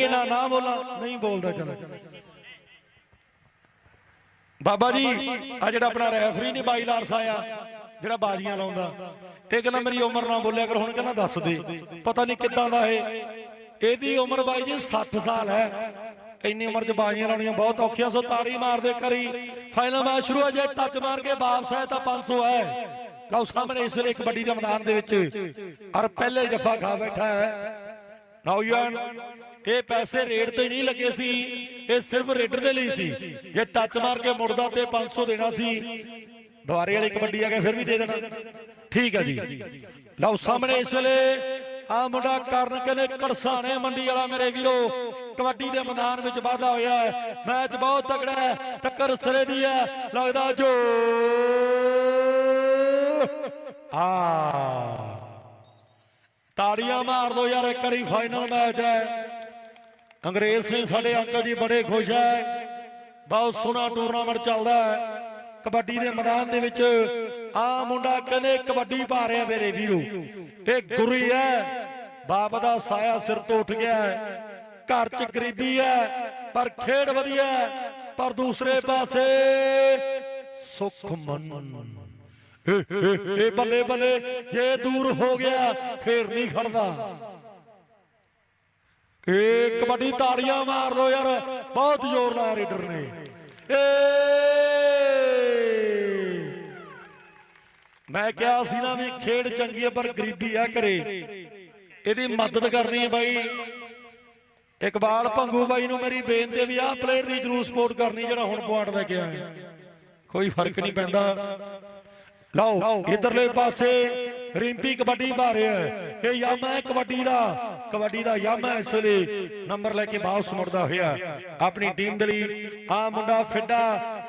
ਇਹ ਨਾ ਨਾ ਬੋਲਾ। ਨਹੀਂ ਬੋਲਦਾ ਚਲ। ਬਾਬਾ ਜੀ, ਆ ਜਿਹੜਾ ਆਪਣਾ ਰੈਫਰੀ ਨਹੀਂ, ਬਾਈ ਲਾਰਸ ਆਇਆ, ਜਿਹੜਾ ਬਾਜ਼ੀਆਂ ਲਾਉਂਦਾ। ਇਹ ਕਹਿੰਦਾ, ਮੇਰੀ ਉਮਰ ਨਾ ਬੋਲਿਆ ਕਰ, ਹੁਣ ਕਹਿੰਦਾ, ਦੱਸ ਦੇ। ਪਤਾ ਨਹੀਂ ਕਿੱਦਾਂ ਦਾ ਇਹ। ਇਹਦੀ ਉਮਰ ਬਾਈ ਜੀ 60 ਸਾਲ ਹੈ। ਇੰਨੀ ਉਮਰ 'ਚ ਬਾਜ਼ੀਆਂ ਲਾਉਣੀਆਂ ਬਹੁਤ ਔਖੀਆਂ, ਸੋ ਤਾੜੀ ਮਾਰਦੇ ਕਰੀ। ਫਾਈਨਲ ਮੈਚ ਸ਼ੁਰੂ ਹੋ ਜੇ, ਟੱਚ ਮਾਰ ਕੇ ਵਾਪਸ ਆਏ ਤਾਂ 500 ਹੈ। ਲਓ, ਸਾਹਮਣੇ ਇਸ ਵੇਲੇ ਕਬੱਡੀ ਦੇ ਮੈਦਾਨ ਦੇ ਵਿੱਚ, ਔਰ ਪਹਿਲੇ ਜੱਫਾ ਖਾ ਬੈਠਾ ਹੈ। ਨੌਜਵਾਨ ਇਹ ਪੈਸੇ ਰੇਟ ਤੇ ਨਹੀਂ ਲੱਗੇ ਸੀ, ਇਹ ਸਿਰਫ ਰੇਡਰ ਦੇ ਲਈ ਸੀ। ਜੇ ਟੱਚ ਮਾਰ ਕੇ ਮੁੜਦਾ ਤੇ 500 ਦੇਣਾ ਸੀ। ਦੁਆਰੇ ਵਾਲੀ ਕਬੱਡੀ ਆ ਕੇ ਫਿਰ ਵੀ ਦੇ ਦੇਣਾ। ਠੀਕ ਹੈ ਜੀ। ਲਓ, ਸਾਹਮਣੇ ਇਸ ਵੇਲੇ ਆ ਮੁੰਡਾ ਕਰਨ ਕਹਿੰਦੇ ਕੜਸਾਣੇ ਮੰਡੀ ਵਾਲਾ ਮੇਰੇ ਵੀਰੋ, ਕਬੱਡੀ ਦੇ ਮੈਦਾਨ ਵਿੱਚ ਵਾਧਾ ਹੋਇਆ ਹੈ। ਮੈਚ ਬਹੁਤ ਤਕੜਾ ਹੈ, ਟੱਕਰ ਸਿਰੇ ਦੀ ਹੈ, ਲੱਗਦਾ ਜੋ ਆ। ਤਾੜੀਆਂ ਮਾਰ ਦੋ ਯਾਰ, ਇੱਕ ਵਾਰੀ ਫਾਈਨਲ ਮੈਚ ਹੈ। ਅੰਗਰੇਜ਼ ਸਿੰਘ ਸਾਡੇ ਅੰਕਲ ਜੀ ਬੜੇ ਖੁਸ਼ ਹੈ। ਬਹੁਤ ਸੋਹਣਾ ਟੂਰਨਾਮੈਂਟ ਚੱਲਦਾ ਹੈ। ਕਬੱਡੀ ਦੇ ਮੈਦਾਨ ਦੇ ਵਿੱਚ ਆ ਮੁੰਡਾ ਕਹਿੰਦੇ ਕਬੱਡੀ ਪਾ ਰਿਹਾ ਮੇਰੇ ਵੀਰੋ। ਇਹ ਗੁਰੀ ਹੈ। ਬਾਪ ਦਾ ਸਾਇਆ ਸਿਰ ਤੋਂ ਉੱਠ ਗਿਆ ਘਰ 'ਚ ਗਰੀਬੀ ਹੈ, ਪਰ ਖੇਡ ਵਧੀਆ ਪਰ ਦੂਸਰੇ ਪਾਸੇ ਸੁਖ ਮਨ। ਇਹ ਬੱਲੇ ਬੱਲੇ, ਜੇ ਦੂਰ ਹੋ ਗਿਆ, ਫੇਰ ਨਹੀਂ ਖੜਦਾ। ਇਹ ਕਬੱਡੀ ਤਾੜੀਆਂ ਮਾਰ ਦੋ ਯਾਰ। ਬਹੁਤ ਜ਼ੋਰ ਲਾ ਰੇਡਰ ਨੇ। ਏ। ਮੈਂ ਕਿਹਾ ਸੀ ਨਾ ਵੀ ਖੇਡ ਚੰਗੀ ਹੈ ਪਰ ਗਰੀਬੀ ਆ ਕਰੇ ਇਹਦੀ ਮਦਦ ਕਰਨੀ ਹੈ ਬਾਈ। ਇਕਬਾਲ ਭੰਗੂ ਬਾਈ ਨੂੰ ਮੇਰੀ ਬੇਨਤੀ ਵੀ ਆਹ ਪਲੇਅਰ ਦੀ ਜਰੂਰ ਸਪੋਰਟ ਕਰਨੀ, ਜਿਹੜਾ ਹੁਣ ਪੁਆਇੰਟ ਲੈ ਕੇ ਆਇਆ। ਕੋਈ ਫ਼ਰਕ ਨਹੀਂ ਪੈਂਦਾ। ਲਓ, ਇਧਰਲੇ ਪਾਸੇ ਰਿੰਪੀ ਕਬੱਡੀ ਪਾ ਰਿਹਾ ਇਹ ਯਾਮਾ ਕਬੱਡੀ ਦਾ ਕਬੱਡੀ ਦਾ ਯਾਮਾ ਇਸ ਵੇਲੇ ਨੰਬਰ ਲੈ ਕੇ ਵਾਪਸ ਮੁੜਦਾ ਹੋਇਆ। ਆਪਣੀ ਟੀਮ ਦੇ ਲਈ ਆ ਮੁੰਡਾ ਫਿੱਡਾ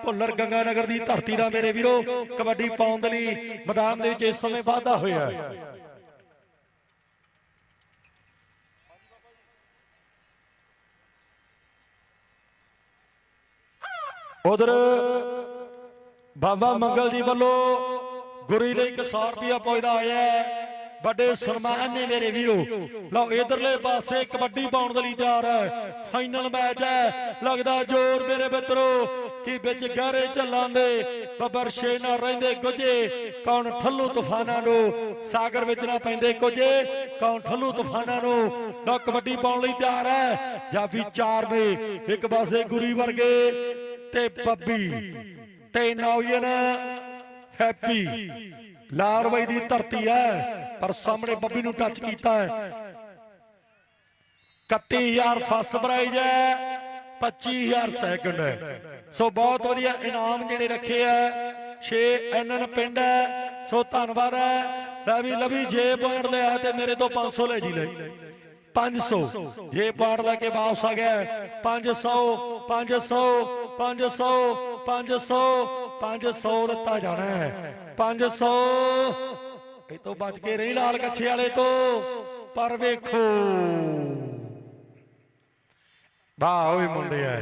ਭੁੱਲਰ ਗੰਗਾ ਨਗਰ ਦੀ ਧਰਤੀ ਦਾ ਮੇਰੇ ਵੀਰੋ, ਕਬੱਡੀ ਪਾਉਣ ਦੇ ਲਈ ਮੈਦਾਨ ਦੇ ਵਿੱਚ ਇਸ ਸਮੇਂ ਵਾਧਾ ਹੋਇਆ ਉਧਰ ਬਾਬਾ ਮੰਗਲ ਜੀ ਵੱਲੋਂ ਗੁਰੀ ਲਈ 100 ਰੁਪਿਆ ਪਹੁੰਚਦਾ ਹੋਇਆ ਵੱਡੇ ਸਨਮਾਨ ਨੇ ਮੇਰੇ ਵੀਰੋ। ਲਓ, ਇਧਰਲੇ ਪਾਸੇ ਕਬੱਡੀ ਪਾਉਣ ਦੇ ਲਈ ਤਿਆਰ ਹੈ। ਫਾਈਨਲ ਮੈਚ ਹੈ। ਲੱਗਦਾ ਜ਼ੋਰ ਮੇਰੇ ਮਿੱਤਰੋ ਕਿ ਵਿੱਚ ਗਹਿਰੇ ਚੱਲਾਂ ਦੇ ਬੱਬਰ ਛੇ ਨਾ ਰਹਿੰਦੇ ਗੁੱਜੇ ਕੌਣ ਠੱਲੂ ਤੂਫਾਨਾਂ ਨੂੰ ਸਾਗਰ ਵਿੱਚ ਨਾ ਪੈਂਦੇ ਕੁਝੇ। ਕੌਣ ਠੱਲੂ ਤੂਫਾਨਾਂ ਨੂੰ ਲਓ ਕਬੱਡੀ ਪਾਉਣ ਲਈ ਤਿਆਰ ਹੈ। ਜਾਫੀ ਚਾਰ ਨੇ ਇੱਕ ਪਾਸੇ ਗੁਰੀ ਵਰਗੇ ਤੇ ਬੱਬੀ ਤੇ ਨੌਜਨ ਹੈਪੀ ਲਾਰਵਾਈ ਦੀ ਧਰਤੀ ਹੈ। ਪਰ ਸਾਹਮਣੇ ਬੱਬੀ ਨੂੰ ਟੱਚ ਕੀਤਾ ਹੈ। 31000 ਫਸਟ ਪ੍ਰਾਈਜ਼ ਹੈ 25000 ਸੈਕੰਡ ਹੈ। ਸੋ ਬਹੁਤ ਵਧੀਆ ਇਨਾਮ ਜਿਹੜੇ ਰੱਖੇ ਆ 6 ਐਨਨ ਪਿੰਡ ਹੈ। ਸੋ ਧੰਨਵਾਦ ਹੈ। ਲੈ ਲਵੀ ਜੇ ਪੁਆਇੰਟ ਲਿਆ ਤੇ ਮੇਰੇ ਤੋਂ 500 ਲੈ ਜੀ ਲੈ 500 ਜੇ ਪੁਆਇੰਟ ਲੈ ਕੇ ਵਾਪਸ ਆ ਗਿਆ 500 500 500 500 500 ਦਿੱਤਾ ਜਾਣਾ ਹੈ। 500 ਇਹ ਤੋਂ ਬਚ ਕੇ ਰਹੀ ਲਾਲ ਕੱਛੇ ਵਾਲੇ ਤੋਂ, ਪਰ ਵੇਖੋ। ਵਾਹ ਓਏ ਮੁੰਡੇ ਆ।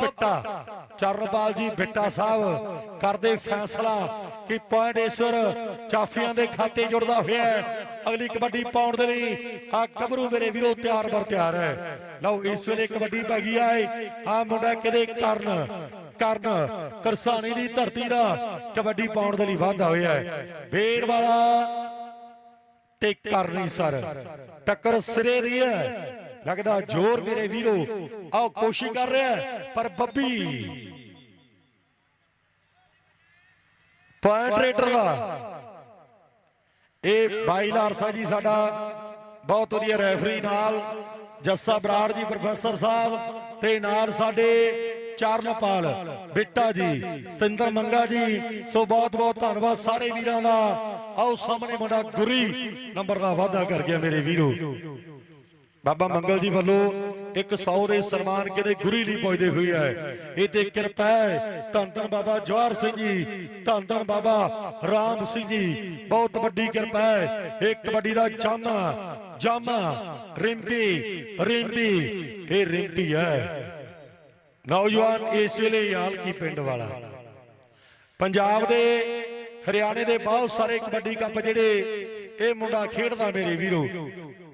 ਬਿੱਟਾ, ਚਰਨਪਾਲ ਜੀ, ਬਿੱਟਾ ਸਾਹਿਬ, ਕਰਦੇ ਫੈਸਲਾ ਕਿ ਪੁਆਇੰਟ ਚਾਫੀਆਂ ਦੇ ਖਾਤੇ ਜੁੜਦਾ ਹੋਇਆ ਅਗਲੀ ਕਬੱਡੀ ਪਾਉਣ ਦੇ ਲਈ ਆ ਕਬਰੂ ਮੇਰੇ ਵੀਰੋ ਤਿਆਰ ਬਰ ਤਿਆਰ ਹੈ। ਲਓ, ਇਸ ਵੇਲੇ ਕਬੱਡੀ ਗਈ ਆਏ। ਆ ਮੁੰਡਾ ਕਿਤੇ ਕਰਨ? ਕਰਨ। ਕਰਸਾਣੀ ਦੀ ਧਰਤੀ ਦਾ ਕਬੱਡੀ ਪਾਉਣ ਦੇ ਲਈ ਵਾਧਾ ਹੋਇਆ ਹੈ। ਬੇਰ ਵਾਲਾ ਤੇ ਕਰਨੀ ਸਰ। ਟੱਕਰ ਸਿਰੇ ਦੀ ਹੈ। ਲੱਗਦਾ ਜ਼ੋਰ ਮੇਰੇ ਵੀਰੋ। ਆਓ ਕੋਸ਼ਿਸ਼ ਕਰ ਰਿਹਾ ਪਰ ਬੱਬੀ। ਪੁਆਇੰਟ ਰੇਟਰ ਦਾ। ਇਹ ਬਾਈ ਲਾਰਸਾ ਜੀ ਸਾਡਾ ਬਹੁਤ ਵਧੀਆ ਰੈਫਰੀ ਨਾਲ ਜੱਸਾ ਬਰਾੜ ਜੀ, ਪ੍ਰੋਫੈਸਰ ਸਾਹਿਬ ਤੇ ਨਾਲ ਸਾਡੇ ਚਰਨਪਾਲ, ਬਿੱਟਾ ਜੀ, ਸਤਿੰਦਰ ਮੰਗਾ ਜੀ, ਸੋ ਬਹੁਤ ਬਹੁਤ ਧੰਨਵਾਦ ਸਾਰੇ ਵੀਰਾਂ ਦਾ। ਆਓ ਸਾਹਮਣੇ ਮੁੰਡਾ ਗੁਰੀ, ਨੰਬਰ ਦਾ ਵਾਅਦਾ ਕਰ ਗਿਆ ਮੇਰੇ ਵੀਰੋ। ਬਾਬਾ ਮੰਗਲ ਜੀ ਵੱਲੋਂ 100 ਦੇ ਸਨਮਾਨ ਕਿਤੇ ਗੁਰੀ ਲਈ ਪਹੁੰਚਦੇ ਹੋਏ ਹੈ ਇਹ ਤੇ ਕਿਰਪਾ ਹੈ ਧੰਨ ਧੰਨ ਬਾਬਾ ਜਵਾਹਰ ਸਿੰਘ ਜੀ ਧੰਨ ਧੰਨ ਬਾਬਾ ਰਾਮ ਸਿੰਘ ਜੀ। ਬਹੁਤ ਵੱਡੀ ਕਿਰਪਾ ਹੈ, ਇਹ ਕਬੱਡੀ ਦਾ ਚਾਮਾ ਜਾਮਾ, ਰਿੰਪੀ ਰਿੰਪੀ, ਇਹ ਰਿੰਪੀ ਹੈ। ਨੌਜਵਾਨ ਇਸ ਵੇਲੇ ਯਾਲ ਪਿੰਡ ਵਾਲਾ। ਪੰਜਾਬ ਦੇ ਹਰਿਆਣੇ ਦੇ ਬਹੁਤ ਸਾਰੇ ਕਬੱਡੀ ਕੱਪ ਜਿਹੜੇ ਇਹ ਮੁੰਡਾ ਖੇਡਦਾ ਮੇਰੇ ਵੀਰੋ।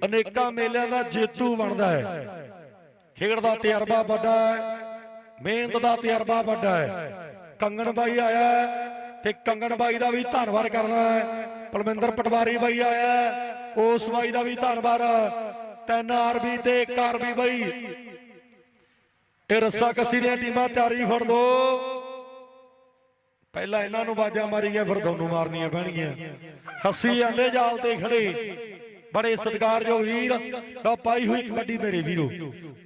ਅਨੇਕਾਂ ਮੇਲਿਆਂ ਦਾ ਜੇਤੂ ਬਣਦਾ ਹੈ। ਖੇਡ ਦਾ ਤਜਰਬਾ ਵੱਡਾ ਹੈ। ਮਿਹਨਤ ਦਾ ਤਜਰਬਾ ਵੱਡਾ ਹੈ। ਕੰਗਣ ਬਾਈ ਆਇਆ ਤੇ ਕੰਗਣ ਬਾਈ ਦਾ ਵੀ ਧੰਨਵਾਦ ਕਰਨਾ ਹੈ। ਪਲਵਿੰਦਰ ਪਟਵਾਰੀ ਬਾਈ ਆਇਆ ਹੈ, ਉਸ ਬਾਈ ਦਾ ਵੀ ਧੰਨਵਾਦ। ਤਿੰਨ ਆਰਬੀ ਤੇ ਇੱਕ ਆਰਬੀ ਬਾਈ। ਇਹ ਰੱਸਾ ਕੱਸੀ ਦੀਆਂ ਟੀਮਾਂ ਤਿਆਰੀ ਫੜ ਦੋ। ਪਹਿਲਾਂ ਇਹਨਾਂ ਨੂੰ ਬਾਜਾ ਮਾਰੀ ਫਿਰ ਤੁਹਾਨੂੰ ਮਾਰਨੀਆਂ ਪੈਣਗੀਆਂ। ਹੱਸੀ ਜਾਂਦੇ ਜਾਲ ਤੇ ਖੜੇ। ਬੜੇ ਸਤਿਕਾਰਯੋਗ ਵੀਰ ਲਓ ਪਾਈ ਹੋਈ ਕਬੱਡੀ ਮੇਰੇ ਵੀਰੋ।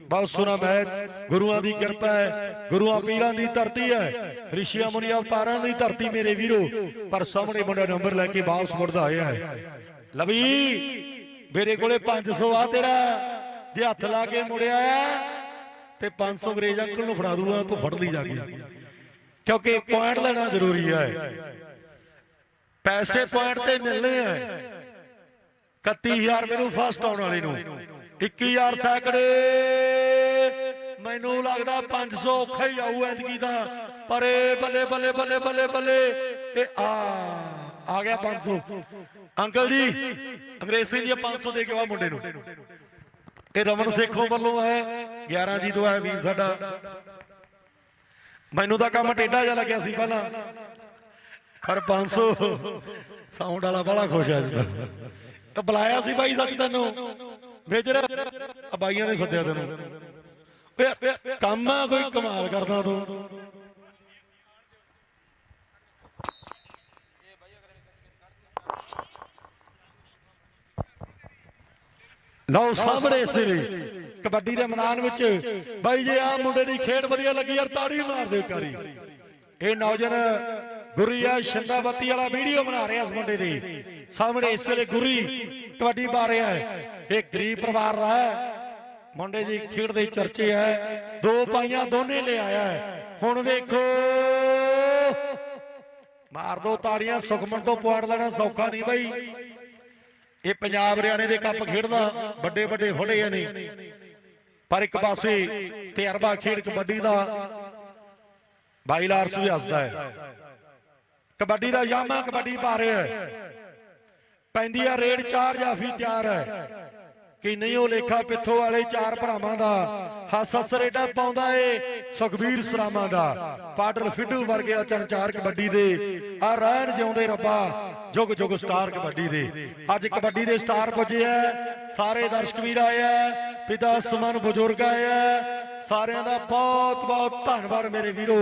ਬਹੁਤ ਸੋਹਣਾ ਮੈਚ। ਗੁਰੂਆਂ ਦੀ ਕਿਰਪਾ ਹੈ। ਗੁਰੂਆਂ ਪੀਰਾਂ ਦੀ ਧਰਤੀ ਹੈ। ਰਿਸ਼ੀਆਂ ਮੁਨੀਆਂ ਅਵਤਾਰਾਂ ਦੀ ਧਰਤੀ ਮੇਰੇ ਵੀਰੋ। ਪਰ ਸਾਹਮਣੇ ਮੁੰਡਾ ਨੰਬਰ ਲੈ ਕੇ ਵਾਪਸ ਮੁੜਦਾ ਆਇਆ ਹੈ। ਲਵੀ, ਮੇਰੇ ਕੋਲੇ 500 ਆ ਤੇਰਾ। ਜੇ ਹੱਥ ਲਾ ਕੇ ਮੁੜਿਆ ਤੇ 500 ਅੰਗਰੇਜ਼ ਅੰਕਲ ਨੂੰ ਫੜਾ ਦੂਗਾ ਤੂੰ ਫੜ ਲਈ ਜਾ ਕੇ। ਕਿਉਂਕਿ ਪੁਆਇੰਟ ਲੈਣਾ ਜ਼ਰੂਰੀ ਹੈ। ਪੈਸੇ ਪੁਆਇੰਟ ਤੇ ਮਿਲਨੇ ਆ। 31000 ਮੈਨੂੰ ਫਸਟ ਆਉਣ ਵਾਲੇ ਨੂੰ। 21000 ਸੈਕੜੇ ਮੈਨੂੰ ਲੱਗਦਾ 500 ਔਖਾ ਹੀ ਆਊ ਐਤਕੀ ਤਾਂ। ਪਰ ਇਹ ਬੱਲੇ ਬੱਲੇ ਬੱਲੇ ਬੱਲੇ ਬੱਲੇ। ਇਹ ਆ ਆ ਗਿਆ 500 ਅੰਕਲ ਜੀ ਅੰਗਰੇਜ਼ੀ ਦੀਆਂ 500 ਦੇ ਕੇ ਵਾ ਮੁੰਡੇ ਨੂੰ। ਇਹ ਰਮਨ ਸੇਖੋਂ ਵੱਲੋਂ ਹੈ। 11 ਜੀ ਤੋਂ ਹੈ ਵੀਰ ਸਾਡਾ। ਮੈਨੂੰ ਤਾਂ ਕੰਮ ਟੇਢਾ ਜਿਹਾ ਲੱਗਿਆ ਸੀ ਪਹਿਲਾਂ। ਪਰ 500 ਸਾਊਂਡ ਵਾਲਾ ਬੜਾ ਖੁਸ਼ ਆ ਜੀ ਤਾਂ ਬੁਲਾਇਆ ਸੀ ਬਾਈ ਸੱਚ ਤੈਨੂੰ। ਮੇਜਰ ਆ ਬਾਈਆਂ ਨੇ ਸੱਦਿਆ ਤੈਨੂੰ। ਓਏ ਕੰਮ ਆ ਕੋਈ ਕਮਾਲ ਕਰਦਾ ਤੂੰ। ਲਓ ਸਾਹਮਣੇ ਸਿਰੇ ਕਬੱਡੀ ਦੇ ਮੈਦਾਨ ਵਿੱਚ ਬਾਈ ਜੇ ਆ ਮੁੰਡੇ ਦੀ ਖੇਡ ਵਧੀਆ ਲੱਗੀ ਯਾਰ, ਤਾੜੀ ਮਾਰ ਦਿਓ ਕਾਰੀ ਇਹ ਨੌਜਵਾਨ ਗੁਰੀਆ ਸ਼ਿੰਦਾਵਤੀ ਵਾਲਾ ਵੀਡੀਓ ਬਣਾ ਰਿਹਾ ਇਸ ਮੁੰਡੇ ਦੀ। ਸਾਹਮਣੇ ਇਸ ਵੇਲੇ ਗੁਰੀ ਕਬੱਡੀ ਪਾ ਰਿਹਾ ਹੈ। ਇਹ ਗਰੀਬ ਪਰਿਵਾਰ ਦਾ ਹੈ। ਮੁੰਡੇ ਦੀ ਖੇਡ ਦੇ ਚਰਚੇ ਹੈ। ਦੋ ਪਾਈਆਂ ਦੋਨੇ ਲੈ ਆਇਆ ਹੈ। ਹੁਣ ਵੇਖੋ। ਮਾਰ ਦੋ ਤਾੜੀਆਂ, ਸੁਖਮਨ ਤੋਂ ਪੁਆੜ ਲੈਣਾ ਸੌਖਾ ਨਹੀਂ ਬਾਈ। ਇਹ ਪੰਜਾਬ ਹਰਿਆਣੇ ਦੇ ਕੱਪ ਖੇਡਦਾ, ਵੱਡੇ ਵੱਡੇ ਫੜੇ ਨੇ ਪਰ ਇੱਕ ਪਾਸੇ ਤਜਰਬਾ ਖੇਡ ਕਬੱਡੀ ਦਾ ਬਾਈ ਲਾਰਸ ਵੀ ਹੱਸਦਾ ਹੈ। ਕਬੱਡੀ ਦਾ ਯਾਮਾ ਕਬੱਡੀ ਪਾ ਰਿਹਾ ਹੈ। ਪੈਂਦੀ ਆ ਰੇਡ, ਚਾਰ ਜਾਫੀ ਤਿਆਰ ਹੈ। ਕਿ ਨਹੀਂ ਉਹ ਲੇਖਾ ਪਿੱਥੋਂ ਵਾਲੇ ਚਾਰ ਭਰਾਵਾਂ ਦਾ ਹੱਸ ਹੱਸ ਪਾਉਂਦਾ ਏ, ਸੁਖਬੀਰ ਸਰਾਮਾ ਦਾ। ਪਾਡਰ ਫਿੱਡੂ ਵਰਗੇ ਚੰਚਾਰ ਕਬੱਡੀ ਦੇ। ਆ ਰਹਿਣ ਜਿਉਂਦੇ ਰੱਬਾ, ਜੁਗ ਜੁਗ ਸਟਾਰ ਕਬੱਡੀ ਦੇ। ਅੱਜ ਕਬੱਡੀ ਦੇ ਸਟਾਰ ਪੁੱਜੇ ਆ ਸਾਰੇ ਦਰਸ਼ਕ ਵੀਰ ਆਏ ਆ ਪਿਤਾ ਸਮਾਨ ਬਜ਼ੁਰਗ ਆਏ ਆ ਸਾਰਿਆਂ ਦਾ ਬਹੁਤ ਬਹੁਤ ਧੰਨਵਾਦ ਮੇਰੇ ਵੀਰੋ,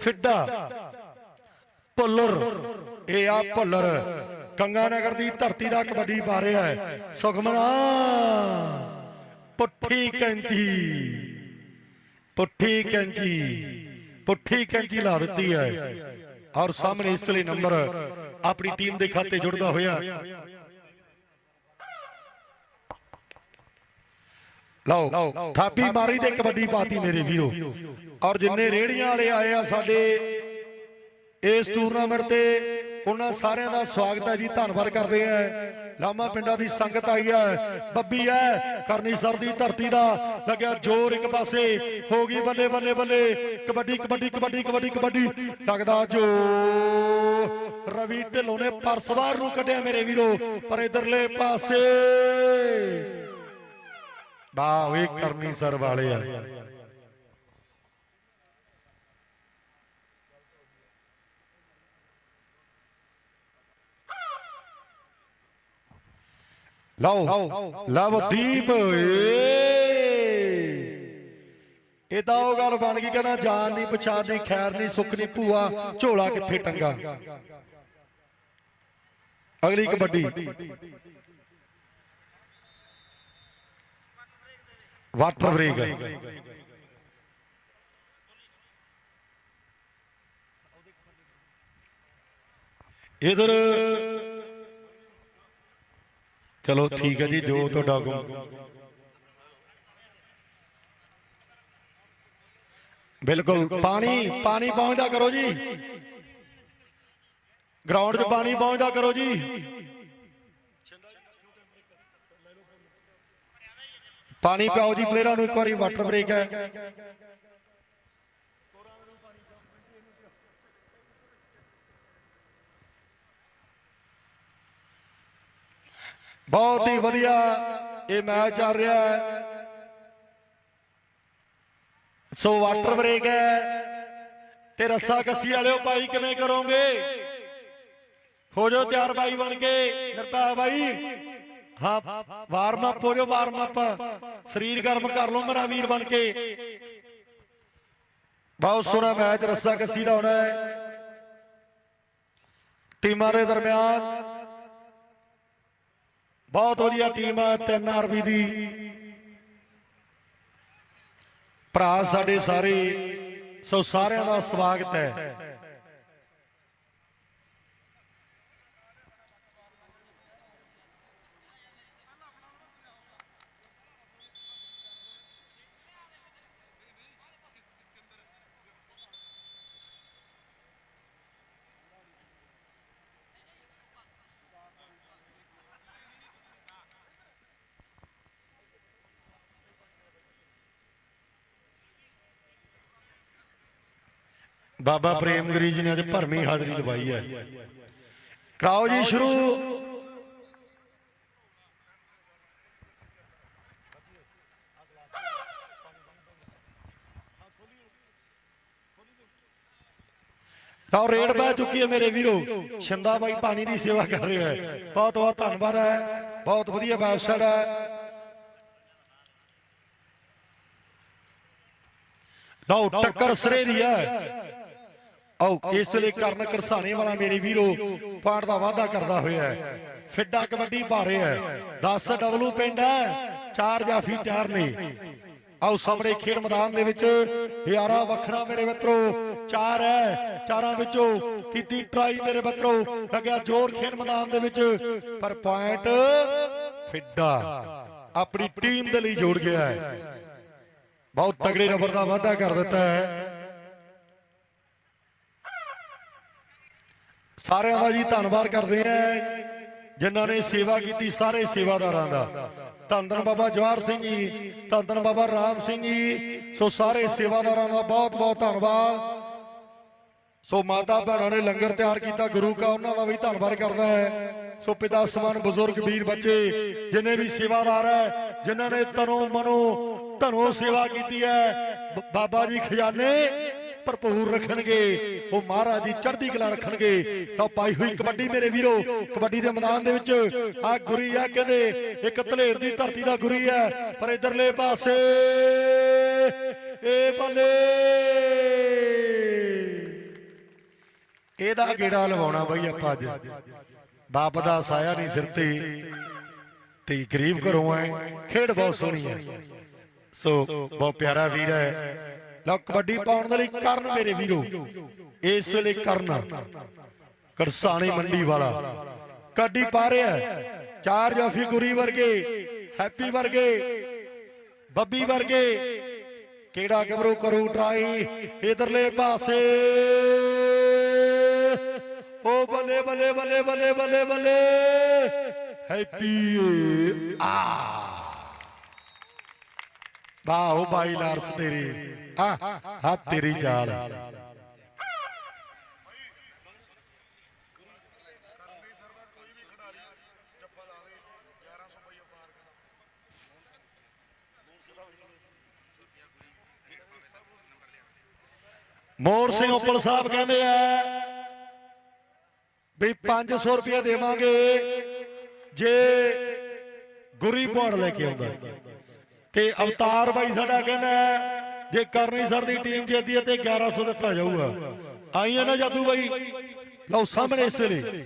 ਫਿੱਡਾ। ਭੁੱਲਰ, ਇਹ ਆ ਭੁੱਲਰ। ਗੰਗਾਨਗਰ ਦੀ ਧਰਤੀ ਦਾ ਕਬੱਡੀ ਪਾ ਰਿਹਾ ਹੈ। ਸੁਖਮਨਾ। ਪੁੱਠੀ ਕੈਂਚੀ। ਪੁੱਠੀ ਕੈਂਚੀ। ਪੁੱਠੀ ਕੈਂਚੀ ਲਾ ਦਿੱਤੀ ਹੈ। ਔਰ ਸਾਹਮਣੇ ਇਸ ਲਈ ਨੰਬਰ ਆਪਣੀ ਟੀਮ ਦੇ ਖਾਤੇ ਜੁੜਦਾ ਹੋਇਆ। ਲਓ, ਥਾਪੀ ਮਾਰੀ ਤੇ ਕਬੱਡੀ ਪਾਤੀ ਮੇਰੇ ਵੀਰੋ। ਔਰ ਜਿੰਨੇ ਰੇੜੀਆਂ ਵਾਲੇ ਆਏ ਆ ਸਾਡੇ ਇਸ ਟੂਰਨਾਮੈਂਟ ਤੇ ਉਹਨਾਂ ਸਾਰਿਆਂ ਦਾ ਸਵਾਗਤ ਹੈ ਜੀ, ਧੰਨਵਾਦ ਕਰਦੇ ਆ। ਲਾਮਾ ਪਿੰਡਾਂ ਦੀ ਸੰਗਤ ਆਈ ਹੈ, ਬੱਬੀ ਹੈ, ਕਰਨੀ ਸਰ ਦੀ ਧਰਤੀ ਦਾ ਲੱਗਿਆ ਜ਼ੋਰ ਇੱਕ ਪਾਸੇ, ਹੋ ਗਈ ਬੱਲੇ ਬੱਲੇ ਬੱਲੇ, ਕਬੱਡੀ ਕਬੱਡੀ ਕਬੱਡੀ ਕਬੱਡੀ ਕਬੱਡੀ, ਲੱਗਦਾ ਜੋ ਰਵੀ ਢਿੱਲੋਂ ਨੇ ਪਰਸਵਾਰ ਨੂੰ ਕੱਢਿਆ ਮੇਰੇ ਵੀਰੋ, ਪਰ ਇਧਰਲੇ ਪਾਸੇ। ਵਾਹ ਵੇ ਕਰਨੀ ਸਰ ਵਾਲੇ ਆ। ਲਓ ਲਵਦੀਪ ਏ। ਇਹ ਉਹ ਗੱਲ ਬਣ ਗਈ ਕਹਿੰਦਾ ਜਾਨ ਨਹੀਂ ਪਛਾਣ ਨਹੀਂ, ਖੈਰ ਨਹੀਂ, ਸੁੱਖ ਨਹੀਂ, ਭੂਆ, ਝੋਲਾ ਕਿੱਥੇ ਟੰਗਾ? ਅਗਲੀ ਕਬੱਡੀ। Water break. ਇਧਰ ਚਲੋ ਠੀਕ ਹੈ ਜੀ ਜੋ ਤੁਹਾਡਾ ਹੁਕਮ। ਬਿਲਕੁਲ ਪਾਣੀ ਪਾਣੀ ਪਹੁੰਚਦਾ ਕਰੋ ਜੀ। ਗਰਾਊਂਡ 'ਚ ਪਾਣੀ ਪਹੁੰਚਦਾ ਕਰੋ ਜੀ। ਪਾਣੀ ਪਿਆਓ ਜੀ ਪਲੇਅਰਾਂ ਨੂੰ ਇੱਕ ਵਾਰੀ ਵਾਟਰ ਬ੍ਰੇਕ ਹੈ। ਬਹੁਤ ਹੀ ਵਧੀਆ ਇਹ ਮੈਚ ਚੱਲ ਰਿਹਾ ਹੈ। ਸੋ ਵਾਟਰ ਬ੍ਰੇਕ ਹੈ। ਤੇ ਰੱਸਾ ਕੱਸੀ ਵਾਲਿਓ ਭਾਈ ਕਿਵੇਂ ਕਰੋਗੇ? ਹੋ ਜਾਓ ਤਿਆਰ ਬਾਈ ਬਣ ਕੇ। ਨਿਰਭੈ ਬਾਈ ਹਾਂ ਵਾਰਮ ਅਪ ਹੋ। ਜਾਓ ਵਾਰਮ ਅਪ ਸਰੀਰ ਗਰਮ ਕਰ ਲਓ ਮੇਰਾ ਵੀਰ ਬਣ ਕੇ। ਬਹੁਤ ਸੋਹਣਾ ਮੈਚ ਰੱਸਾ ਕੱਸੀ ਦਾ ਹੋਣਾ ਹੈ। ਟੀਮਾਂ ਦੇ ਦਰਮਿਆਨ ਬਹੁਤ ਵਧੀਆ ਟੀਮ ਹੈ ਤਿੰਨ ਆਰਬੀ ਦੀ। ਭਰਾ ਸਾਡੇ ਸਾਰੇ, ਸੋ ਸਾਰਿਆਂ ਦਾ ਸਵਾਗਤ ਹੈ। ਬਾਬਾ ਪ੍ਰੇਮਗਰੀ ਜੀ ਨੇ ਅੱਜ ਭਰਮੀ ਹਾਜ਼ਰੀ ਲਵਾਈ ਹੈ। ਕਰਾਓ ਜੀ ਸ਼ੁਰੂ। ਲਓ, ਰੇਡ ਬਹਿ ਚੁੱਕੀ ਹੈ ਮੇਰੇ ਵੀਰੋ। ਸ਼ੰਦਾ ਬਾਈ ਪਾਣੀ ਦੀ ਸੇਵਾ ਕਰ ਰਿਹਾ ਹੈ। ਬਹੁਤ ਬਹੁਤ ਧੰਨਵਾਦ ਹੈ। ਬਹੁਤ ਵਧੀਆ ਵੈਬਸਾਈਟ ਹੈ। ਲਓ, ਟੱਕਰ ਸਰੇ ਦੀ ਹੈ। ਆਓ, ਇਸ ਲਈ ਕਰਨ ਕਰਸਾਣੇ ਵਾਲਾ ਮੇਰੇ ਵੀਰੋ ਪਾੜ ਦਾ ਵਾਅਦਾ ਕਰਦਾ ਹੋਇਆ ਹੈ। ਫਿੱਡਾ ਕਬੱਡੀ ਪਾ ਹੈ। 10 ਡਬਲੂ ਪਿੰਡ ਹੈ, ਚਾਰ ਜਾਫੀ ਤਿਆਰ ਨੇ। ਆਓ, ਸਾਹਮਣੇ ਖੇਡ ਮੈਦਾਨ ਦੇ ਵਿੱਚ ਯਾਰਾ ਵੱਖਰਾ ਮੇਰੇ ਮਿੱਤਰੋ, ਚਾਰ ਹੈ, ਚਾਰਾਂ ਵਿੱਚੋਂ ਕੀਤੀ ਟਰਾਈ ਮੇਰੇ ਮਿੱਤਰੋ, ਲੱਗਿਆ ਜ਼ੋਰ ਖੇਡ ਮੈਦਾਨ ਦੇ ਵਿੱਚ, ਪਰ ਪੁਆਇੰਟ ਫਿੱਡਾ ਆਪਣੀ ਟੀਮ ਦੇ ਲਈ ਜੋੜ ਗਿਆ ਹੈ। ਬਹੁਤ ਤਗੜੇ ਨੰਬਰ ਦਾ ਵਾਅਦਾ ਕਰ ਦਿੱਤਾ ਹੈ। ਸਾਰਿਆਂ ਦਾ ਜੀ ਧੰਨਵਾਦ ਕਰਦੇ ਆ ਜਿਨ੍ਹਾਂ ਨੇ ਸੇਵਾ ਕੀਤੀ ਸਾਰੇ ਸੇਵਾਦਾਰਾਂ ਦਾ। ਧੰਨ ਧੰਨ ਬਾਬਾ ਜਵਾਹਰ ਸਿੰਘ ਜੀ, ਧੰਨ ਧੰਨ ਬਾਬਾ ਰਾਮ ਸਿੰਘ ਜੀ, ਸੋ ਸਾਰੇ ਸੇਵਾਦਾਰਾਂ ਦਾ ਬਹੁਤ ਬਹੁਤ ਧੰਨਵਾਦ। ਸੋ ਮਾਤਾ ਭੈਣਾਂ ਨੇ ਲੰਗਰ ਤਿਆਰ ਕੀਤਾ, ਗੁਰੂ ਕਾ ਉਹਨਾਂ ਦਾ ਵੀ ਧੰਨਵਾਦ ਕਰਦਾ ਹੈ। ਸੋ ਪਿਤਾ ਸਮਾਨ ਬਜ਼ੁਰਗ ਵੀਰ ਬੱਚੇ, ਜਿਨੇ ਵੀ ਸੇਵਾਦਾਰ ਹੈ, ਜਿਨ੍ਹਾਂ ਨੇ ਤਨੋਂ ਮਨੋਂ ਧਨੋਂ ਸੇਵਾ ਕੀਤੀ ਹੈ ਬਾਬਾ ਜੀ ਖਜ਼ਾਨੇ ਭਰਪੂਰ ਰੱਖਣਗੇ। ਉਹ ਮਹਾਰਾਜ ਦੀ ਚੜ੍ਹਦੀ ਕਲਾ ਰੱਖਣਗੇ। ਤਾਂ ਪਾਈ ਹੋਈ ਕਬੱਡੀ ਮੇਰੇ ਵੀਰੋ, ਕਬੱਡੀ ਦੇ ਮੈਦਾਨ ਦੇ ਵਿੱਚ ਆ ਗੁਰੀ ਆ ਕਹਿੰਦੇ, ਇੱਕ ਧਲੇਰ ਦੀ ਧਰਤੀ ਦਾ ਗੁਰੀ ਹੈ। ਪਰ ਇਧਰਲੇ ਪਾਸੇ ਏ ਬੱਲੇ। ਇਹਦਾ ਗੇੜਾ ਲਵਾਉਣਾ ਬਈ ਆਪਾਂ ਅੱਜ। ਬਾਪ ਦਾ ਸਾਇਆ ਨਹੀਂ ਸਿਰ ਤੇ। ਤੇ ਗਰੀਬ ਘਰੋਂ ਐ ਖੇਡ ਬਹੁਤ ਸੋਹਣੀ ਹੈ। ਸੋ, ਬਹੁਤ ਪਿਆਰਾ ਵੀਰ ਹੈ। ਲਓ ਕਬੱਡੀ ਪਾਉਣ ਦੇ ਲਈ ਕਰਨ ਮੇਰੇ ਵੀਰੋ। ਇਸ ਵੇਲੇ ਕਰਨ। ਕੜਸਾਣੀ ਮੰਡੀ ਵਾਲਾ। ਕੱਡੀ ਪਾ ਰਿਹਾ ਚਾਰ ਜਾਫੀ ਗੁਰੀ ਵਰਗੇ, ਹੈਪੀ ਵਰਗੇ, ਬੱਬੀ ਵਰਗੇ। ਕਿਹੜਾ ਗਬਰੂ ਕਰੂ ਟਰਾਈ? ਇਧਰਲੇ ਪਾਸੇ। ਓ ਬੱਲੇ ਬੱਲੇ ਬੱਲੇ ਬੱਲੇ ਬੱਲੇ ਬੱਲੇ। ਹੈਪੀ ਆ। ਬਾਹੋ ਬਾਈ ਲਾਰਸ ਤੇਰੀ। ਆ ਹਾ ਤੇਰੀ ਚਾਲ ਮੋਰ ਸਿੰਘ ਉਪਲ ਸਾਹਿਬ ਕਹਿੰਦੇ ਆ ਵੀ 500 ਰੁਪਏ ਦੇਵਾਂਗੇ ਜੇ ਗੁਰੀ ਪੌੜ ਲੈ ਕੇ ਆਉਂਦਾ। ਤੇ ਅਵਤਾਰ ਬਾਈ ਸਾਡਾ ਕਹਿੰਦਾ ਜੇ ਕਰਨੀ ਸਰ ਦੀ ਟੀਮ ਜਿੱਤਦੀ ਹੈ ਤੇ 1100 ਦਿੱਤਾ ਜਾਊਗਾ। ਆਈ ਨਾ ਜਾਦੂ ਬਾਈ? ਲਓ ਸਾਹਮਣੇ ਇਸ ਵੇਲੇ।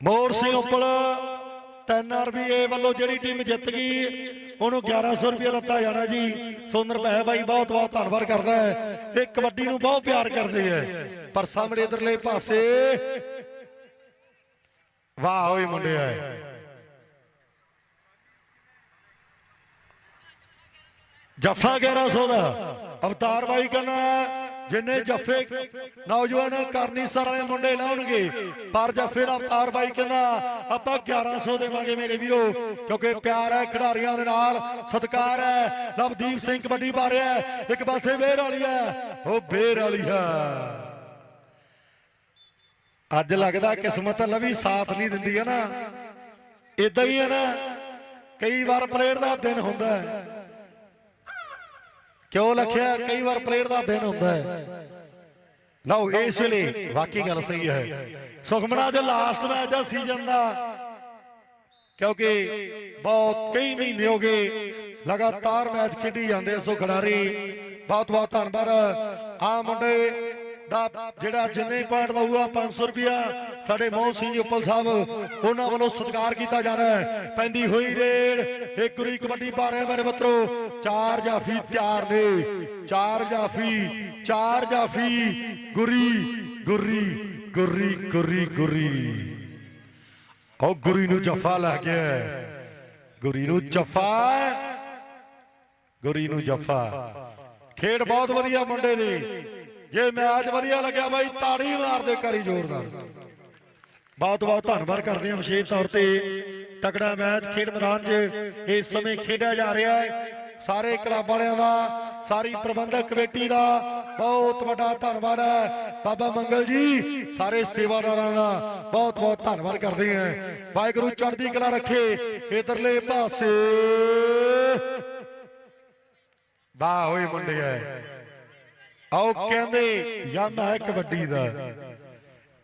ਮੋਰ ਸਿੰਘ ਉੱਪਲ 3 ਰੁਪਏ ਵੱਲੋਂ ਜਿਹੜੀ ਟੀਮ ਜਿੱਤ ਗਈ, ਉਹਨੂੰ 1100 ਰੁਪਏ ਦਿੱਤਾ ਜਾਣਾ ਜੀ। ਸੋਨਰ ਭੈ ਬਾਈ ਬਹੁਤ ਬਹੁਤ ਧੰਨਵਾਦ ਕਰਦਾ ਹੈ। ਇਹ ਕਬੱਡੀ ਨੂੰ ਬਹੁਤ ਪਿਆਰ ਕਰਦੇ ਹੈ। ਪਰ ਸਾਹਮਣੇ ਇਧਰਲੇ ਪਾਸੇ, ਵਾਹ ਓਏ ਮੁੰਡਿਆ। ਜੱਫਾ 1100 ਦਾ। ਅਵਤਾਰ ਬਾਈ ਕਹਿੰਦਾ ਜਿੰਨੇ ਜੱਫੇ ਨੌਜਵਾਨ ਕਰਨੀ ਸਰ ਵਾਲੇ ਮੁੰਡੇ ਲਾਉਣਗੇ, ਪਰ ਜੱਫੇ ਦਾ ਅਵਤਾਰ ਬਾਈ ਕਹਿੰਦਾ, ਆਪਾਂ 1100 ਦੇਵਾਂਗੇ ਮੇਰੇ ਵੀਰੋ, ਕਿਉਂਕਿ ਪਿਆਰ ਹੈ ਖਿਡਾਰੀਆਂ ਦੇ ਨਾਲ, ਸਤਿਕਾਰ ਹੈ ਲਵਦੀਪ ਸਿੰਘ ਕਬੱਡੀ ਪਾ ਰਿਹਾ ਇੱਕ ਪਾਸੇ ਬੇਰ ਵਾਲੀ ਹੈ, ਉਹ ਵੇਰ ਵਾਲੀ ਹੈ। ਅੱਜ ਲੱਗਦਾ ਕਿਸਮਤ ਲਵੀ ਸਾਥ ਨਹੀਂ ਦਿੰਦੀ ਹੈ ਨਾ। ਇਦਾਂ ਹੀ ਹੈ ਨਾ, ਕਈ ਵਾਰ ਪਲੇਅਰ ਦਾ ਦਿਨ ਹੁੰਦਾ ਹੈ। ਕਿਉਂ ਲਖਿਆ? ਕਈ ਵਾਰ ਪਲੇਅਰ ਦਾ ਦਿਨ ਹੁੰਦਾ ਹੈ। ਲਓ, ਇਸ ਵੇਲੇ ਵਾਕਈ ਗੱਲ ਸਹੀ ਹੈ। ਸੁਖਮਣਾ ਜੋ ਲਾਸਟ ਮੈਚ ਆ ਸੀਜ਼ਨ ਦਾ। ਕਿਉਂਕਿ ਬਹੁਤ ਕਈ ਮਹੀਨੇ ਹੋ ਗਏ ਲਗਾਤਾਰ ਮੈਚ ਖੇਡੀ ਜਾਂਦੇ ਸੋ ਖਿਡਾਰੀ ਬਹੁਤ ਬਹੁਤ ਧੰਨਵਾਦ। ਆ ਮੁੰਡੇ ਦਾ ਜਿਹੜਾ ਜਿੰਨੇ ਪੁਆਇੰਟ ਦਊਗਾ 500 ਰੁਪਿਆ ਸਾਡੇ ਮੋਹਨ ਸਿੰਘ ਉੱਪਲ ਸਾਹਿਬ, ਉਹਨਾਂ ਵੱਲੋਂ ਸਤਿਕਾਰ ਕੀਤਾ ਜਾਣਾ ਹੈ। ਪੈਂਦੀ ਹੋਈ ਰੇਡ, ਇੱਕ ਗੁਰੀ ਕਬੱਡੀ ਪਾ ਮੇਰੇ ਮਿੱਤਰੋ, ਚਾਰ ਜਾਫੀ ਤਿਆਰ ਨੇ, ਚਾਰ ਜਾਫੀ ਚਾਰ ਜਾਫੀ, ਗੁਰੀ ਗੁਰੀ ਗੁਰੀ ਗੁਰੀ ਗੁਰੀ। ਉਹ ਗੁਰੀ ਨੂੰ ਜਫਾ ਲੱਗ ਗਿਆ ਗੁਰੀ ਨੂੰ ਜਫਾ, ਗੁਰੀ ਨੂੰ ਜਫਾ। ਖੇਡ ਬਹੁਤ ਵਧੀਆ ਮੁੰਡੇ ਦੀ। ਜੇ ਮੈਚ ਵਧੀਆ ਲੱਗਿਆ ਬਾਈ, ਤਾੜੀ ਮਾਰ ਦੇ ਕਰੀ ਜ਼ੋਰਦਾਰ ਬਹੁਤ ਬਹੁਤ ਧੰਨਵਾਦ ਕਰਦੇ ਹਾਂ ਵਿਸ਼ੇਸ਼ ਤੌਰ ਤੇ ਤਕੜਾ ਮੈਚ ਖੇਡ ਮੈਦਾਨ 'ਚ ਇਸ ਸਮੇਂ ਖੇਡਿਆ ਜਾ ਰਿਹਾ ਹੈ। ਸਾਰੇ ਕਲੱਬ ਵਾਲਿਆਂ ਦਾ, ਸਾਰੀ ਪ੍ਰਬੰਧਕ ਕਮੇਟੀ ਦਾ ਬਹੁਤ ਵੱਡਾ ਧੰਨਵਾਦ ਹੈ। ਬਾਬਾ ਮੰਗਲ ਜੀ, ਸਾਰੇ ਸੇਵਾਦਾਰਾਂ ਦਾ ਬਹੁਤ ਬਹੁਤ ਧੰਨਵਾਦ ਕਰਦੇ ਹਾਂ। ਵਾਹਿਗੁਰੂ ਚੜ੍ਹਦੀ ਕਲਾ ਰੱਖੇ ਇਧਰਲੇ ਪਾਸੇ। ਵਾਹ, ਹੋਏ ਮੁੰਡਿਆ ਆਓ ਕਹਿੰਦੇ ਯਮ ਹੈ ਕਬੱਡੀ ਦਾ।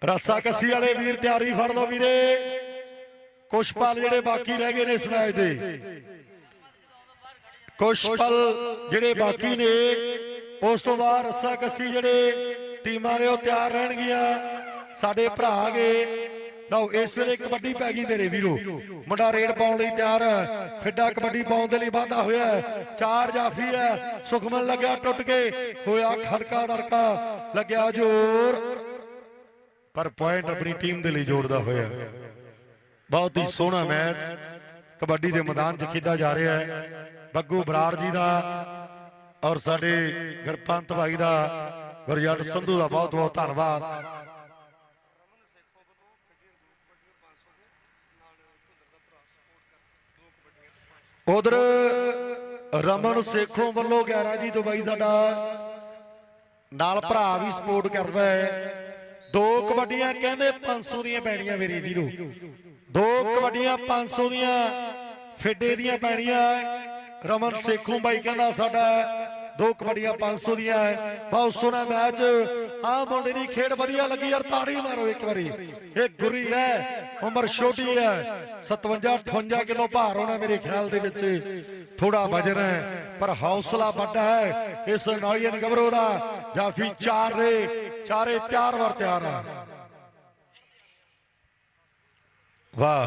ਰੱਸਾ ਕੱਸੀ ਵਾਲੇ ਵੀਰ, ਤਿਆਰੀ ਫੜ ਲਓ ਵੀਰੇ। ਕੁਛ ਪਲ ਜਿਹੜੇ ਬਾਕੀ ਰਹਿ ਗਏ ਨੇ ਇਸ ਮੈਚ ਦੇ। ਕੁਛ ਪਲ ਜਿਹੜੇ ਬਾਕੀ ਨੇ, ਉਸ ਤੋਂ ਬਾਅਦ ਰੱਸਾ ਕੱਸੀ ਜਿਹੜੇ ਟੀਮਾਂ ਨੇ ਉਹ ਤਿਆਰ ਰਹਿਣਗੀਆਂ। ਸਾਡੇ ਭਰਾ ਗਏ ਲਓ, ਇਸ ਵੇਲੇ ਕਬੱਡੀ ਪੈ ਗਈ ਮੇਰੇ ਵੀਰੋ। ਮੁੰਡਾ ਰੇਡ ਪਾਉਣ ਲਈ ਤਿਆਰ ਹੈ। ਫਿੱਡਾ ਕਬੱਡੀ ਪਾਉਣ ਦੇ ਲਈ ਵਾਧਾ ਹੋਇਆ ਹੈ। ਚਾਰ ਜਾਫੀ ਹੈ। ਸੁਖਮਨ ਲੱਗਿਆ ਟੁੱਟ ਕੇ। ਹੋਇਆ ਖੜਕਾ ਦੜਕਾ। ਲੱਗਿਆ ਜ਼ੋਰ। ਪਰ ਪੁਆਇੰਟ ਆਪਣੀ ਟੀਮ ਦੇ ਲਈ ਜੋੜਦਾ ਹੋਇਆ ਬਹੁਤ ਹੀ ਸੋਹਣਾ ਮੈਚ ਕਬੱਡੀ ਦੇ ਮੈਦਾਨ 'ਚ ਖੇਡਿਆ ਜਾ ਰਿਹਾ ਹੈ। ਬੱਗੂ ਬਰਾੜ ਜੀ ਦਾ ਔਰ ਸਾਡੇ ਗੁਰਪੰਤ ਭਾਈ ਦਾ। ਗੁਰਜੰਟ ਸੰਧੂ ਦਾ ਬਹੁਤ ਬਹੁਤ ਧੰਨਵਾਦ। ਉਧਰ ਰਮਨ ਸੇਖੋਂ ਵੱਲੋਂ 11 ਜੀ ਦੁਬਈ ਸਾਡਾ ਨਾਲ ਭਰਾ ਵੀ ਸਪੋਰਟ ਕਰਦਾ ਹੈ। ਦੋ ਕਬੱਡੀਆਂ ਕਹਿੰਦੇ 500 ਦੀਆਂ ਪੈਣੀਆਂ ਮੇਰੇ ਵੀਰੋ। ਦੋ ਕਬੱਡੀਆਂ 500 ਦੀਆਂ ਫਿੱਡੇ ਦੀਆਂ ਪੈਣੀਆਂ। ਰਮਨ ਸੇਖੋਂ ਬਾਈ ਕਹਿੰਦਾ ਸਾਡਾ ਦੋ ਕਬੱਡੀਆਂ 500 ਦੀਆਂ। ਹੈ ਬਹੁਤ ਸੋਹਣਾ ਮੈਚ। ਆ ਮੁੰਡੇ ਦੀ ਖੇਡ ਵਧੀਆ ਲੱਗੀ ਯਾਰ, ਤਾੜੀ ਮਾਰੋ ਇੱਕ ਵਾਰੀ। ਇਹ ਗੁਰੀ ਹੈ, ਉਮਰ ਛੋਟੀ ਹੈ। 57 58 ਕਿਲੋ ਭਾਰ ਹੋਣਾ ਮੇਰੇ ਖਿਆਲ ਦੇ ਵਿੱਚ। ਥੋੜਾ ਵਜਨ ਹੈ, ਪਰ ਹੌਸਲਾ ਵੱਡਾ ਹੈ। ਇਸ ਨੌਜਵਾਨ ਗਬਰੋ ਦਾ ਜਾਫੀ ਚਾਰ ਨੇ ਚਾਰੇ ਤਿਆਰ ਵਰ ਤਿਆਰ ਆ। ਵਾਹ।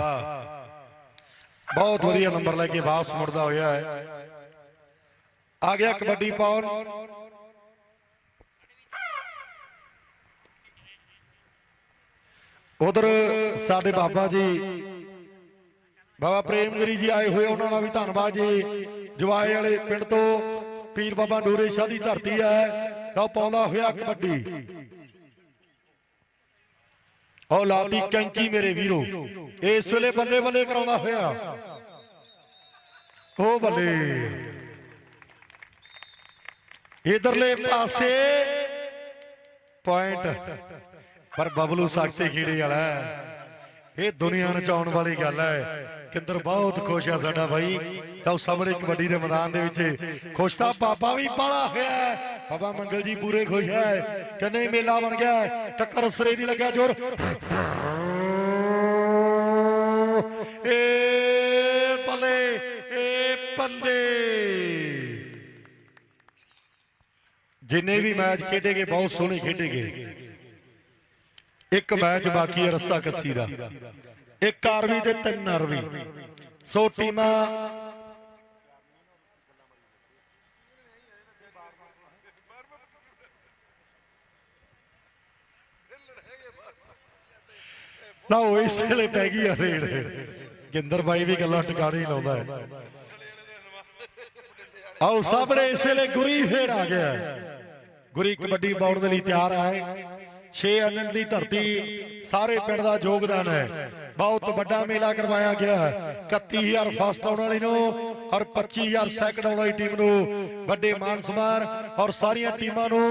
ਬਹੁਤ ਵਧੀਆ ਨੰਬਰ ਲੈ ਕੇ ਵਾਪਸ ਮੁੜਦਾ ਹੋਇਆ ਹੈ। ਆ ਗਿਆ ਕਬੱਡੀ ਪਾਉਣ। ਉਧਰ ਸਾਡੇ ਬਾਬਾ ਜੀ, ਬਾਬਾ ਪ੍ਰੇਮਗਰੀ ਜੀ ਆਏ ਹੋਏ ਉਹਨਾਂ ਦਾ ਵੀ ਧੰਨਵਾਦ ਜੀ। ਜਵਾਏ ਵਾਲੇ ਪਿੰਡ ਤੋਂ ਪੀਰ ਬਾਬਾ ਨੂਰੇ ਸ਼ਾਹ ਦੀ ਧਰਤੀ ਹੈ, ਤਾਂ ਪਾਉਂਦਾ ਹੋਇਆ ਕਬੱਡੀ। ਉਹ ਲਾਤੀ ਕੈਂਚੀ ਮੇਰੇ ਵੀਰੋ, ਇਸ ਵੇਲੇ ਬੱਲੇ ਬੱਲੇ ਕਰਾਉਂਦਾ ਹੋਇਆ। ਉਹ ਬੱਲੇ। ਇਧਰਲੇ ਪਾਸੇ ਪੁਆਇੰਟ ਪਰ ਬਬਲੂ ਸਾਖਤੇ ਖੇੜੇ ਵਾਲਾ ਇਹ ਦੁਨੀਆ ਨਚਾਉਣ ਵਾਲੀ ਗੱਲ ਹੈ। ਕਿੰਦਰ ਬਹੁਤ ਖੁਸ਼ ਆ ਸਾਡਾ ਭਾਈ ਤਾਂ ਉਹ ਸਾਹਮਣੇ ਕਬੱਡੀ ਦੇ ਮੈਦਾਨ ਦੇ ਵਿੱਚ ਖੁਸ਼ ਤਾਂ ਬਾਬਾ ਵੀ ਬਾਲਾ ਹੋਇਆ ਹੈ। ਬਾਬਾ ਮੰਗਲ ਜੀ ਪੂਰੇ ਖੁਸ਼ ਹੈ। ਕਹਿੰਦੇ ਮੇਲਾ ਬਣ ਗਿਆ ਟੱਕਰ ਸਰੇ ਦੀ ਲੱਗਿਆ ਜੋਰ। ਏ ਪੱਲੇ ਏ ਪੱਲੇ। ਜਿੰਨੇ ਵੀ ਮੈਚ ਖੇਡੇ ਗਏ ਬਹੁਤ ਸੋਹਣੇ ਖੇਡੇ ਗਏ ਇੱਕ ਮੈਚ ਬਾਕੀ ਹੈ ਰੱਸਾ ਕੱਸੀ ਦਾ। ਇੱਕ ਆਰਵੀ ਤੇ ਤਿੰਨ ਆਰਵੀ ਸੋ ਟੀਮਾਂ ਉਹ ਇਸ ਵੇਲੇ ਪੈ ਗਈ ਆ ਰੇਡ। ਗਿੰਦਰ ਬਾਈ ਵੀ ਗੱਲਾਂ ਟਿਕਾਣੀ ਲਾਉਂਦਾ ਹੈ। ਆਓ ਸਾਹਮਣੇ ਇਸ ਵੇਲੇ ਗੁਰੀ ਫੇਰ ਆ ਗਿਆ। ਗੁਰੀ ਕਬੱਡੀ ਬਾਉਣ ਦੇ ਲਈ ਤਿਆਰ ਹੈ। 6 ਅਨੰਦ ਦੀ ਧਰਤੀ ਸਾਰੇ ਪਿੰਡ ਦਾ ਯੋਗਦਾਨ ਹੈ। ਬਹੁਤ ਵੱਡਾ ਮੇਲਾ ਕਰਵਾਇਆ ਗਿਆ ਹੈ। 31000 ਫਸਟ ਆਉਣ ਵਾਲੀ ਨੂੰ ਔਰ 25000 ਸੈਕਿੰਡ ਆਉਣ ਵਾਲੀ ਟੀਮ ਨੂੰ ਵੱਡੇ ਮਾਨ ਸਨਮਾਨ ਔਰ ਸਾਰੀਆਂ ਟੀਮਾਂ ਨੂੰ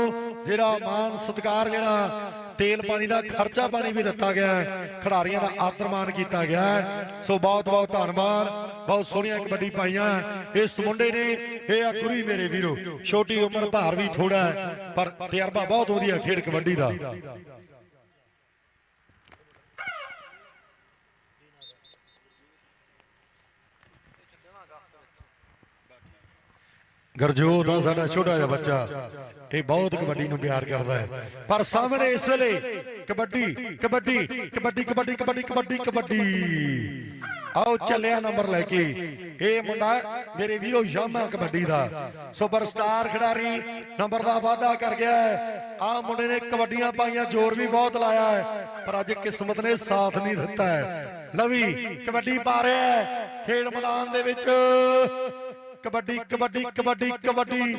ਜਿਹੜਾ ਮਾਨ ਸਤਿਕਾਰ ਜਿਹੜਾ ਤੇਲ ਪਾਣੀ ਦਾ ਖਰਚਾ ਪਾਣੀ ਵੀ ਦਿੱਤਾ ਗਿਆ ਹੈ। ਖਿਡਾਰੀਆਂ ਦਾ ਆਦਰ ਕੀਤਾ ਗਿਆ ਹੈ। ਸੋ ਬਹੁਤ ਬਹੁਤ ਧੰਨਵਾਦ। ਬਹੁਤ ਸੋਹਣੀਆਂ ਕਬੱਡੀ ਪਾਈਆਂ ਇਸ ਮੁੰਡੇ ਨੇ, ਇਹ ਆ ਗੁਰੀ ਮੇਰੇ ਵੀਰੋ। ਛੋਟੀ ਉਮਰ ਭਾਰ ਵੀ ਥੋੜਾ ਪਰ ਤਜਰਬਾ ਬਹੁਤ ਵਧੀਆ ਖੇਡ ਕਬੱਡੀ ਦਾ। ਗਰਜੋਤ ਆ ਸਾਡਾ ਛੋਟਾ ਜਿਹਾ ਬੱਚਾ ਇਹ ਬਹੁਤ ਕਬੱਡੀ ਨੂੰ ਪਿਆਰ ਕਰਦਾ ਹੈ। ਪਰ ਸਾਹਮਣੇ ਇਸ ਵੇਲੇ ਕਬੱਡੀ ਕਬੱਡੀ ਕਬੱਡੀ ਕਬੱਡੀ ਕਬੱਡੀ ਕਬੱਡੀ ਕਬੱਡੀ। ਆਓ ਚੱਲਿਆ ਨੰਬਰ ਲੈ ਕੇ। ਇਹ ਮੁੰਡਾ ਮੇਰੇ ਵੀਰੋ ਯਾਮਾ ਕਬੱਡੀ ਦਾ ਸੁਪਰਸਟਾਰ ਖਿਡਾਰੀ, ਨੰਬਰ ਦਾ ਵਾਅਦਾ ਕਰ ਗਿਆ ਹੈ। ਆ ਮੁੰਡੇ ਨੇ ਕਬੱਡੀਆਂ ਪਾਈਆਂ, ਜ਼ੋਰ ਵੀ ਬਹੁਤ ਲਾਇਆ ਹੈ। ਪਰ ਅੱਜ ਕਿਸਮਤ ਨੇ ਸਾਥ ਨਹੀਂ ਦਿੱਤਾ ਹੈ। ਲਵੀ, ਕਬੱਡੀ ਪਾ ਰਿਹਾ ਖੇਡ ਮੈਦਾਨ ਦੇ ਵਿੱਚ। ਕਬੱਡੀ ਕਬੱਡੀ ਕਬੱਡੀ ਕਬੱਡੀ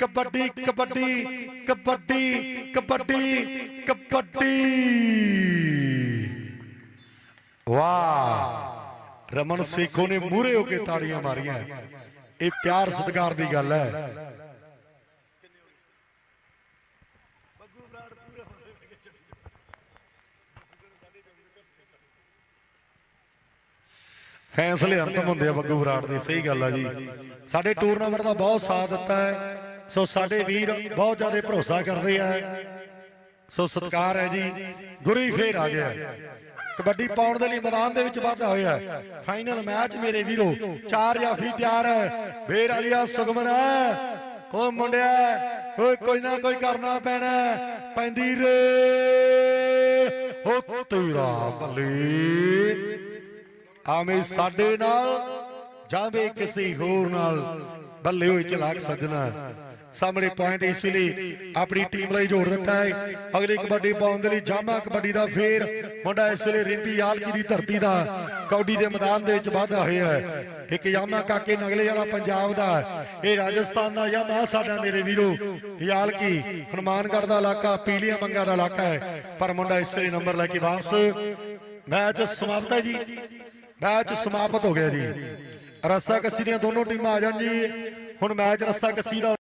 ਕਬੱਡੀ ਕਬੱਡੀ ਕਬੱਡੀ ਕਬੱਡੀ ਕਬੱਡੀ। ਵਾਹ। ਰਮਨ ਸੇਖੋ ਨੇ ਮੂਰੇ ਹੋ ਕੇ ਤਾੜੀਆਂ ਮਾਰੀਆਂ। ਇਹ ਪਿਆਰ ਸਤਿਕਾਰ ਦੀ ਗੱਲ ਹੈ। ਫੈਸਲੇ ਅੰਤਮ ਹੁੰਦੇ ਆ ਬੱਗੂ ਬਰਾੜ ਦੇ। ਸਹੀ ਗੱਲ ਆ ਜੀ। ਸਾਡੇ ਟੂਰਨਾਮੈਂਟ ਦਾ ਬਹੁਤ ਸਾਥ ਦਿੱਤਾ ਹੈ। ਸੋ ਸਾਡੇ ਵੀਰ ਬਹੁਤ ਜ਼ਿਆਦਾ ਭਰੋਸਾ ਕਰਦੇ ਆ। ਸੋ ਸਤਿਕਾਰ ਹੈ ਜੀ। ਗੁਰੀ ਫੇਰ ਆ ਗਿਆ। ਕਬੱਡੀ ਪਾਉਣ ਦੇ ਲਈ ਮੈਦਾਨ ਦੇ ਵਿੱਚ ਵਾਧਾ ਹੋਇਆ ਫਾਈਨਲ ਮੈਚ ਮੇਰੇ ਵੀਰੋ, ਚਾਰ ਜਾਫੀ ਤਿਆਰ ਹੈ। ਫੇਰ ਵਾਲੀਆ ਸੁਗਮਨ ਹੈ। ਓ ਮੁੰਡਿਆ, ਓਏ ਕੋਈ ਨਾ ਕੋਈ ਕਰਨਾ ਪੈਣਾ ਪੈਂਦੀ ਰੇ ਓ ਤੇਰਾ ਬੱਲੇ ਆਵੇਂ ਸਾਡੇ ਨਾਲ ਜਾਵੇ ਕਿਸੇ ਹੋਰ ਨਾਲ, ਬੱਲੇ ਹੋਏ ਚਲਾਕ ਸੱਜਣਾ। ਸਾਹਮਣੇ ਪੁਆਇੰਟ ਇਸ ਲਈ ਆਪਣੀ ਟੀਮ ਲਈ ਜੋੜ ਦਿੱਤਾ ਹੈ। ਅਗਲੀ ਕਬੱਡੀ ਪਾਉਣ ਦੇ ਲਈ ਜਾਮਾ ਕਬੱਡੀ ਦਾ ਫੇਰ ਮੁੰਡਾ ਇਸ ਵੇਲੇ ਰਿੰਪੀ ਆਲਕੀ ਦੀ ਧਰਤੀ ਦਾ ਕੌਡੀ ਦੇ ਮੈਦਾਨ ਦੇ ਵਿੱਚ ਵਾਧਾ ਹੋਇਆ ਹੈ। ਇੱਕ ਯਾਮਾ ਕਾਕੇ ਨਗਲੇ ਵਾਲਾ ਪੰਜਾਬ ਦਾ ਇਹ ਰਾਜਸਥਾਨ ਦਾ ਯਾਮਾ ਸਾਡਾ ਮੇਰੇ ਵੀਰੋ। ਯਾਲਕੀ ਹਨੂਮਾਨਗੜ੍ਹ ਦਾ ਇਲਾਕਾ, ਪੀਲੀਆਂ ਮੰਗਾ ਦਾ ਇਲਾਕਾ ਹੈ। ਪਰ ਮੁੰਡਾ ਇਸ ਲਈ ਨੰਬਰ ਲੈ ਕੇ ਵਾਪਸ। ਮੈਚ ਸਮਾਪਤ ਹੈ ਜੀ। ਮੈਚ ਸਮਾਪਤ ਹੋ ਗਿਆ ਜੀ। ਰੱਸਾ ਕੱਸੀ ਦੀਆਂ ਦੋਨੋਂ ਟੀਮਾਂ ਆ ਜਾਣ ਜੀ। ਹੁਣ ਮੈਚ ਰੱਸਾ ਕੱਸੀ ਦਾ